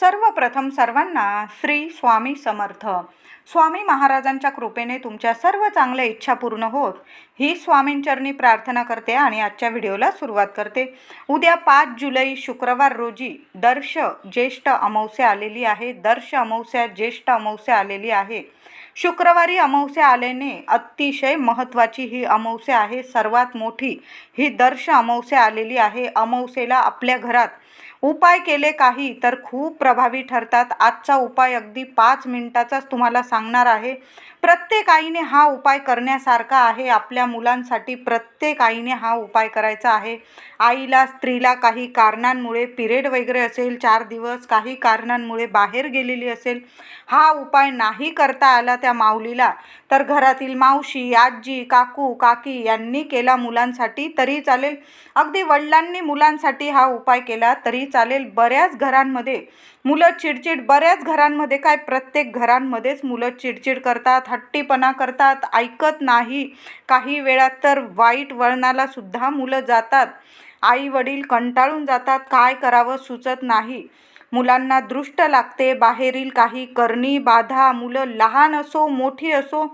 सर्वप्रथम सर्वांना श्री स्वामी समर्थ. स्वामी महाराजांच्या कृपेने तुमच्या सर्व चांगल्या इच्छा पूर्ण होत. ही स्वामींचरणी प्रार्थना करते आणि आजच्या व्हिडिओला सुरुवात करते. उद्या पाच जुलै शुक्रवार रोजी दर्श ज्येष्ठ अमावस्या आलेली आहे. दर्श अमावस्या ज्येष्ठ अमावस्या आलेली आहे. शुक्रवारी अमावस्या आल्याने अतिशय महत्त्वाची ही अमावस्या आहे. सर्वात मोठी ही दर्श अमावस्या आलेली आहे. अमावस्येला आपल्या घरात उपाय केले काही तर खूप प्रभावी ठरतात. आजचा उपाय अगदी पाच मिनिटाचाच तुम्हाला सांगणार आहे. प्रत्येक आईने हा उपाय करण्यासारखा आहे. आपल्या मुलांसाठी प्रत्येक आईने हा उपाय करायचा आहे. आईला स्त्रीला काही कारणांमुळे पिरियड वगैरे असेल चार दिवस काही कारणांमुळे बाहेर गेलेली असेल हा उपाय नाही करता आला त्या माऊलीला तर घरातील मावशी आजी काकू काकी यांनी केला मुलांसाठी तरी चालेल. अगदी वडिलांनी मुलांसाठी हा उपाय केला तरी चालेल बऱ्याच घरांमध्ये. मुलं चिडचिड बऱ्याच घरांमध्ये काय? प्रत्येक घरांमध्येच मुलं चिडचिड करतात हट्टीपणा करतात ऐकत नाही. काही वेळात तर वाईट वळणाला सुद्धा मुलं जातात. आई वडील कंटाळून जातात काय करावं सुचत नाही. मुलांना दृष्ट लागते बाहेरील काही करणी बाधा मुलं लहान असो मोठी असो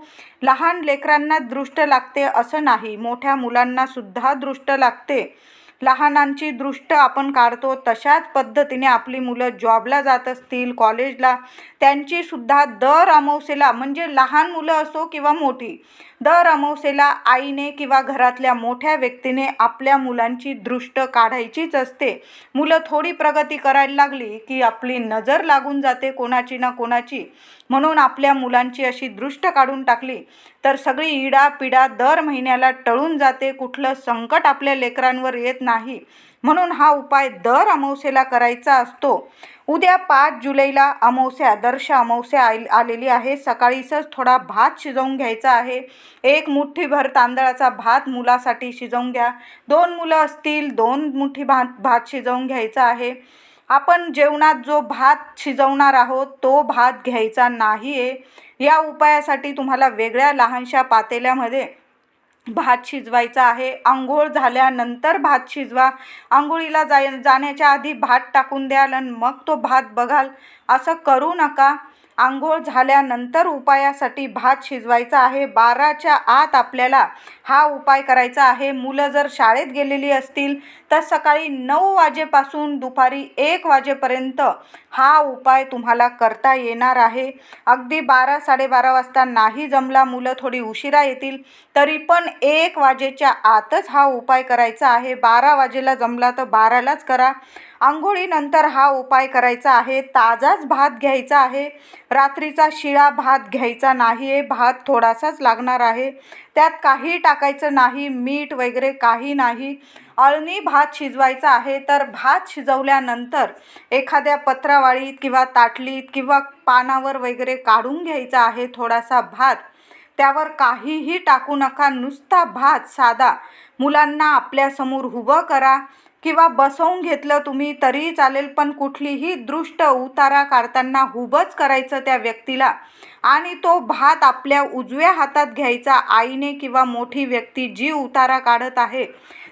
लहान लेकरांना दृष्ट लागते असं नाही. मोठ्या मुलांना सुद्धा दृष्ट लागते. लहानांची दृष्ट आपण काढतो तशाच पद्धतीने आपली मुलं जॉबला जात असतील कॉलेजला त्यांची सुद्धा दर अमावसेला म्हणजे लहान मुलं असो किंवा मोठी दर अमावसेला आईने किंवा घरातल्या मोठ्या व्यक्तीने आपल्या मुलांची दृष्ट काढायचीच असते. मुलं थोडी प्रगती करायला लागली की आपली नजर लागून जाते कोणाची ना कोणाची. म्हणून आपल्या मुलांची अशी दृष्ट काढून टाकली. तर सगळी इडापिडा दर महिन्याला टळून जाते कुठलं संकट आपल्या लेकरांवर येत नाही. म्हणून हा उपाय दर अमावस्येला करायचा असतो. उद्या पाच जुलैला अमावस्या दर्श अमावस्या आल आलेली आहे. सकाळीच थोडा भात शिजवून घ्यायचा आहे. एक मुठ्ठीभर तांदळाचा भात मुलासाठी शिजवून घ्या. दोन मुलं असतील दोन मुठी भात भात शिजवून घ्यायचा आहे. आपण जेवणात जो भात शिजवणार आहोत तो भात घ्यायचा नाही आहे या उपायासाठी तुम्हाला वेगळ्या लहानशा पातेल्यामध्ये भात शिजवायचा आहे. आंघोळ झाल्यानंतर भात शिजवा. आंघोळीला जाय जाण्याच्या आधी भात टाकून द्याल आणि मग तो भात बघाल. असं करू नका. आंघोळ झाल्यानंतर उपायासाठी भात शिजवायचा आहे. बाराच्या आत आपल्याला हा उपाय करायचा आहे. मुलं जर शाळेत गेलेली असतील तर सकाळी नऊ वाजेपासून दुपारी एक वाजेपर्यंत हा उपाय तुम्हाला करता येणार आहे. अगदी बारा साडेबारा वाजता नाही जमला मुलं थोडी उशिरा येतील तरी पण एक वाजेच्या आतच हा उपाय करायचा आहे. बारा वाजेला जमला तर बारालाच करा. आंघोळीनंतर हा उपाय करायचा आहे. ताजाच भात घ्यायचा आहे. रात्रीचा शिळा भात घ्यायचा नाही आहे भात थोडासाच लागणार आहे. त्यात काही टाकायचं नाही. मीठ वगैरे काही नाही. अळणी भात शिजवायचा आहे. तर भात शिजवल्यानंतर एखाद्या पत्रावाळीत किंवा ताटलीत किंवा पानावर वगैरे काढून घ्यायचा आहे थोडासा भात. त्यावर काहीही टाकू नका. नुसता भात साधा. मुलांना आपल्यासमोर उभं करा. किंवा बसवून घेतलं तुम्ही तरीही चालेल पण कुठलीही दृष्ट उतारा काढताना हुबच करायचं त्या व्यक्तीला. आणि तो भात आपल्या उजव्या हातात घ्यायचा आईने किंवा मोठी व्यक्ती जी उतारा काढत आहे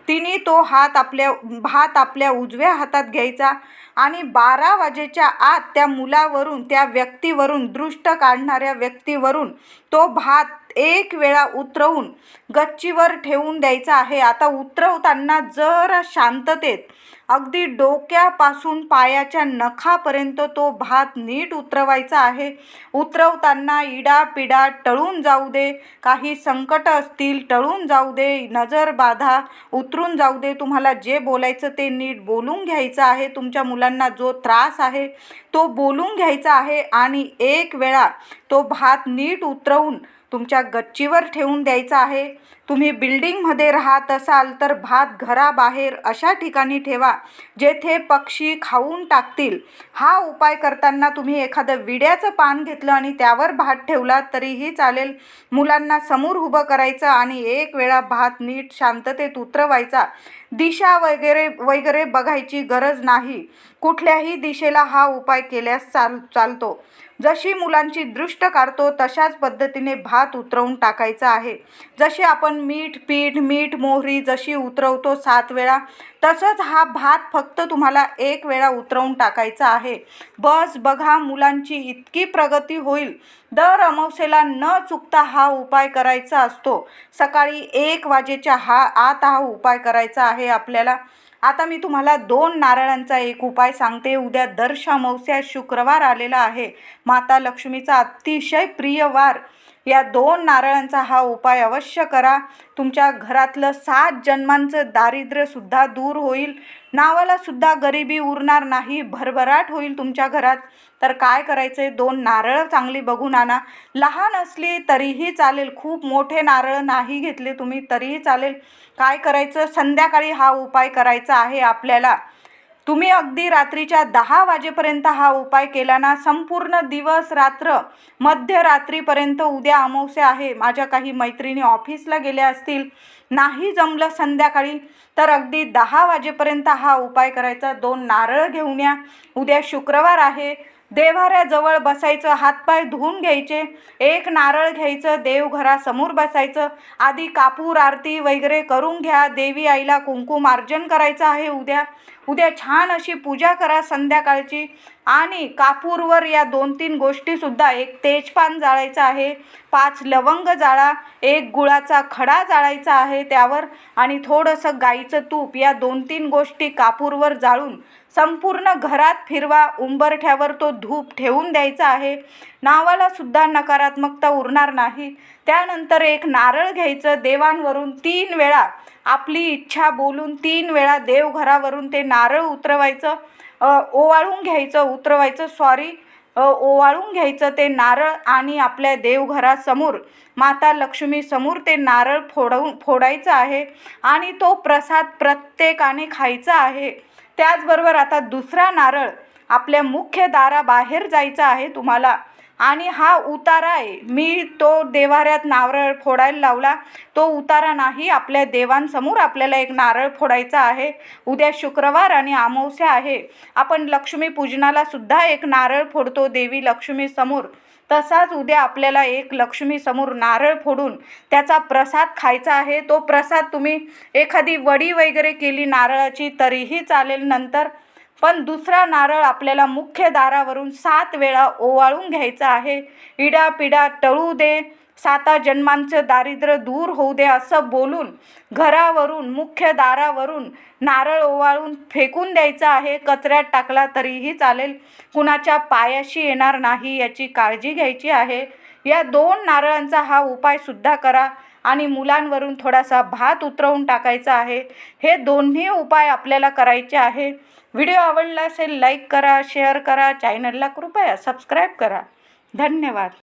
तिने तो हात आपल्या भात आपल्या उजव्या हातात घ्यायचा. आणि बारा वाजेच्या आत त्या मुलावरून त्या व्यक्तीवरून दृष्ट काढणाऱ्या व्यक्तीवरून तो भात एक वेळा उतरवून गच्चीवर ठेवून द्यायचा आहे. आता उतरवताना जरा शांततेत अगदी डोक्यापासून पायाच्या नखापर्यंत तो भात नीट उतरवायचा आहे. उतरवताना इडा पिडा टळून जाऊ दे काही संकट असतील टळून जाऊ दे नजर बाधा उतरून जाऊ दे तुम्हाला जे बोलायचं ते नीट बोलून घ्यायचं आहे. तुमच्या मुला मुलांना जो त्रास आहे तो बोलून घ्यायचा आहे आणि एक वेळा तो भात नीट उतरवून तुमच्या गच्चीवर ठेवून द्यायचा आहे. तुम्ही बिल्डिंगमध्ये राहत असाल तर भात घराबाहेर अशा ठिकाणी ठेवा जेथे पक्षी खाऊन टाकतील. हा उपाय करताना तुम्ही एखादं विड्याचं पान घेतलं आणि त्यावर भात ठेवला तरीही चालेल. मुलांना समोर उभं करायचं आणि एक वेळा भात नीट शांततेत उतरवायचा. दिशा वगैरे वगैरे बघायची गरज नाही. कुठल्याही दिशेला हा उपाय केल्यास चाल चालतो. जशी मुलांची दृष्ट काढतो तशाच पद्धतीने भात उतरवून टाकायचा आहे. जसे आपण मीठ पीठ मीठ मोहरी जशी उतरवतो सात वेळा तसंच हा भात फक्त तुम्हाला एक वेळा उतरवून टाकायचा आहे. बस बघा मुलांची इतकी प्रगती होईल. दर अमावस्येला न चुकता हा उपाय करायचा असतो. सकाळी एक वाजेच्या हा आत हा उपाय करायचा आहे आपल्याला. आता मी तुम्हाला दोन नारळांचा एक उपाय सांगते. उद्या दर्श अमावस्या शुक्रवार आलेला आहे. माता लक्ष्मीचा अतिशय प्रिय वार. या दोन नारळांचा हा उपाय अवश्य करा. तुमच्या घरातलं सात जन्मांचं दारिद्र्यसुद्धा दूर होईल. नावालासुद्धा गरिबी उरणार नाही. भरभराट होईल तुमच्या घरात. तर काय करायचं आहे दोन नारळ चांगली बघून आणा. लहान असली तरीही चालेल. खूप मोठे नारळ नाही घेतले तुम्ही तरीही चालेल. काय करायचं? संध्याकाळी हा उपाय करायचा आहे आपल्याला. तुम्ही अगदी रात्रीच्या दहा वाजेपर्यंत हा उपाय केला ना संपूर्ण दिवस रात्र मध्यरात्रीपर्यंत उद्या अमावस्या आहे. माझ्या काही मैत्रिणी ऑफिसला गेल्या असतील नाही जमलं संध्याकाळी तर अगदी दहा वाजेपर्यंत हा उपाय करायचा. दोन नारळ घेऊन या. उद्या शुक्रवार आहे. देव्हाऱ्याजवळ बसायचं हातपाय धुवून घ्यायचे एक नारळ घ्यायचं देवघरासमोर बसायचं आधी कापूर आरती वगैरे करून घ्या देवी आईला कुंकुमार्जन करायचं आहे उद्या. उद्या छान अशी पूजा करा संध्याकाळची. आणि कापूरवर या दोन तीन गोष्टीसुद्धा एक तेजपान जाळायचं आहे पाच लवंग जाळा एक गुळाचा खडा जाळायचा आहे त्यावर आणि थोडंसं गाईचं तूप या दोन तीन गोष्टी कापूरवर जाळून संपूर्ण घरात फिरवा उंबरठ्यावर तो धूप ठेवून द्यायचा आहे. नावाला सुद्धा नकारात्मकता उरणार नाही. त्यानंतर एक नारळ घ्यायचं देवांवरून तीन वेळा आपली इच्छा बोलून तीन वेळा देवघरावरून ते नारळ उतरवायचं. ओवाळून घ्यायचं उतरवायचं सॉरी ओवाळून घ्यायचं ते नारळ आणि आपल्या देवघरासमोर माता लक्ष्मीसमोर ते नारळ फोडवून फोडायचं आहे. आणि तो प्रसाद प्रत्येकाने खायचा आहे. त्याचबरोबर आता दुसरा नारळ आपल्या मुख्य दाराबाहेर जायचा आहे तुम्हाला. आणि हा उतारा आहे. मी तो देवाऱ्यात नारळ फोडायला लावला. तो उतारा नाही आपल्या देवांसमोर आपल्याला एक नारळ फोडायचा आहे. उद्या शुक्रवार आणि अमावस्या आहे. आपण लक्ष्मीपूजनाला सुद्धा एक नारळ फोडतो देवी लक्ष्मीसमोर. तसाच उद्या आपल्याला एक लक्ष्मी समोर नारळ फोडून त्याचा प्रसाद खायचा आहे. तो प्रसाद तुम्ही एखादी वडी वगैरे केली नारळाची तरीही चालेल नंतर. पण दुसरा नारळ आपल्याला मुख्य दारावरून सात वेळा ओवाळून घ्यायचा आहे. इडा पिडा टळू दे. साता जन्मांचं दारिद्र्य दूर होऊ दे असं बोलून घरावरून मुख्य दारावरून नारळ ओवाळून फेकून द्यायचं आहे. कचऱ्यात टाकला तरीही चालेल. कुणाच्या पायाशी येणार नाही याची काळजी घ्यायची आहे. या दोन नारळांचा हा उपायसुद्धा करा आणि मुलांवरून थोडासा भात उतरवून टाकायचा आहे. हे दोन्ही उपाय आपल्याला करायचे आहे. व्हिडिओ आवडला असेल लाईक करा शेअर करा चॅनलला कृपया सबस्क्राईब करा. धन्यवाद.